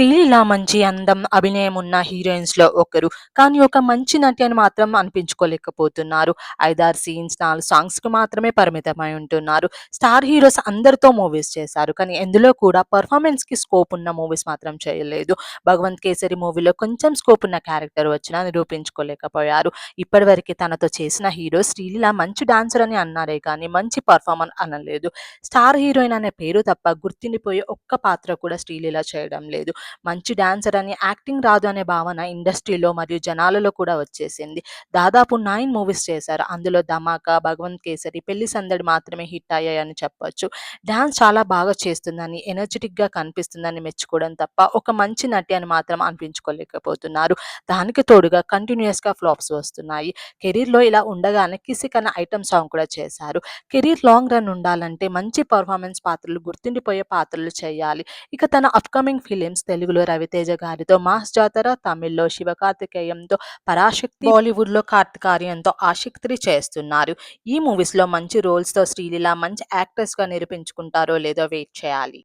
శ్రీలీల మంచి అందం, అభినయం ఉన్న హీరోయిన్స్‌లో ఒకరు. కానీ ఒక మంచి నటి అని మాత్రం అనిపించుకోలేకపోతున్నారు. ఐదారు సీన్స్ నాలుగు సాంగ్స్కు మాత్రమే పరిమితమై ఉంటున్నారు. స్టార్ హీరోస్ అందరితో మూవీస్ చేశారు. కానీ ఎందులో కూడా పెర్ఫార్మన్స్‌కి స్కోప్ ఉన్న మూవీస్ మాత్రం చేయలేదు. 'భగవంత్ కేసరి' మూవీలో కొంచెం స్కోప్ ఉన్న క్యారెక్టర్ వచ్చినా నిరూపించుకోలేకపోయారు. ఇప్పటివరకు తనతో చేసిన హీరోస్ శ్రీలీల మంచి డాన్సర్ అని అన్నారే కానీ మంచి పర్ఫార్మర్ అనలేదు. స్టార్ హీరోయిన్ అనే పేరు తప్ప గుర్తుండిపోయే ఒక్క పాత్ర కూడా శ్రీలీల చేయడం లేదు. మంచి డాన్సర్ అని, యాక్టింగ్ రాదు అనే భావన ఇండస్ట్రీలో మరియు జనాలలో కూడా వచ్చేసింది. దాదాపు నైన్ మూవీస్ చేశారు. అందులో 'ధమాకా', 'భగవంత్ కేసరి', 'పెళ్ళి సందడి' మాత్రమే హిట్ అయ్యాయని చెప్పొచ్చు. డాన్స్ చాలా బాగా చేస్తుందని, ఎనర్జిటిక్‌గా కనిపిస్తుందని మెచ్చుకోవడం తప్ప ఒక మంచి నటి అని మాత్రం అనిపించుకోలేకపోతున్నారు. దానికి తోడుగా కంటిన్యూయస్‌గా ఫ్లాప్స్ వస్తున్నాయి. కెరీర్‌లో ఇలా ఉండగానే 'కిసిక్' అనే ఐటమ్ సాంగ్ కూడా చేశారు. కెరీర్ లాంగ్ రన్ ఉండాలంటే మంచి పర్ఫార్మెన్స్ పాత్రలు, గుర్తుండిపోయే పాత్రలు చేయాలి. ఇక తన అప్‌కమింగ్ ఫిలిమ్స్ తెలుగులో రవితేజ గారితో 'మాస్ జాతర', తమిళ్ళో శివకార్తికేయంతో 'పరాశక్తి', బాలీవుడ్లో కార్తికార్యంతో 'ఆషిక్ 3' చేస్తున్నారు. ఈ మూవీస్లో మంచి రోల్స్తో శ్రీలీల మంచి యాక్ట్రెస్‌గా నిరూపించుకుంటారో లేదో వెయిట్ చేయాలి.